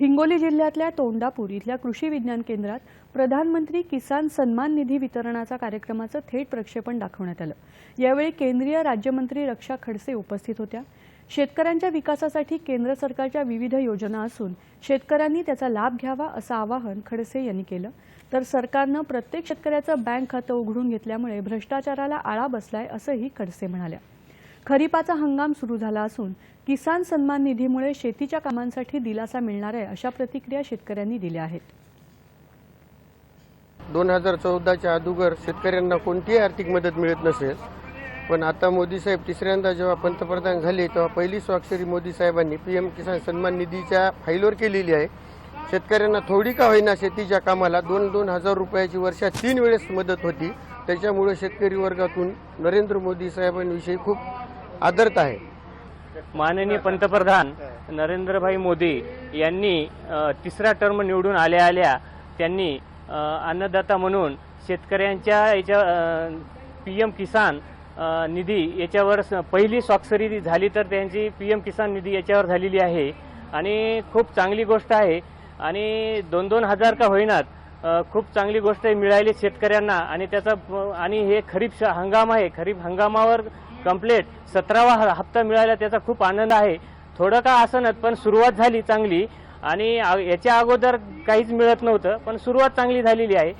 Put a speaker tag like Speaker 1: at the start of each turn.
Speaker 1: हिंगोली जिल्ह्यातल्या तोंडापूर इथल्या कृषी विज्ञान केंद्रात प्रधानमंत्री किसान सन्मान निधी वितरणाचा कार्यक्रमाचं थेट प्रक्षेपण दाखवण्यात आलं. यावेळी केंद्रीय राज्यमंत्री रक्षा खडसे उपस्थित होत्या. शेतकऱ्यांच्या विकासासाठी केंद्र सरकारच्या विविध योजना असून शेतकऱ्यांनी त्याचा लाभ घ्यावा असं आवाहन खडसे यांनी केलं. तर सरकारनं प्रत्येक शेतकऱ्याचं बँक खातं उघडून घेतल्यामुळे भ्रष्टाचाराला आळा बसलाय असंही खडसे म्हणाल्या. खरीपाचा हंगाम सुरू झाला असून किसान सन्मान निधीमुळे शेतीच्या कामांसाठी दिलासा मिळणार आहे अशा प्रतिक्रिया शेतकऱ्यांनी दिल्या आहेत.
Speaker 2: दोन हजार चौदाच्या अगोदर शेतकऱ्यांना कोणतीही आर्थिक मदत मिळत नसेल पण आता मोदी साहेब तिसऱ्यांदा जेव्हा पंतप्रधान झाले तेव्हा पहिली स्वाक्षरी मोदी साहेबांनी पी एम किसान सन्मान निधीच्या फाईलवर केलेली आहे. शेतकऱ्यांना थोडी का होईना शेतीच्या कामाला दोन दोन हजार रुपयाची वर्षात तीन वेळेस मदत होती. त्याच्यामुळे शेतकरी वर्गातून नरेंद्र मोदी साहेबांविषयी खूप आदरत आहे.
Speaker 3: माननीय पंतप्रधान नरेंद्रभाई मोदी यांनी तिसरा टर्म निवडून आल्या आल्या त्यांनी अन्नदाता म्हणून शेतकऱ्यांच्या याच्या पी एम किसान निधी याच्यावर स- पहिली स्वाक्षरी झाली तर त्यांची पी एम किसान निधी याच्यावर झालेली आहे. आणि खूप चांगली गोष्ट आहे. आणि दोन दोन हजार का होईनात खूप चांगली गोष्ट मिळाली शेतकऱ्यांना. आणि त्याचा प- आणि हे खरीप श- हंगाम आहे. खरीप हंगामावर कंप्लेट सतरावा ह- हप्ता मिळाला त्याचा खूप आनंद आहे. थोडं का असनत पण सुरुवात झाली चांगली. आणि याच्या अगोदर काहीच मिळत नव्हतं पण सुरुवात चांगली झालेली आहे.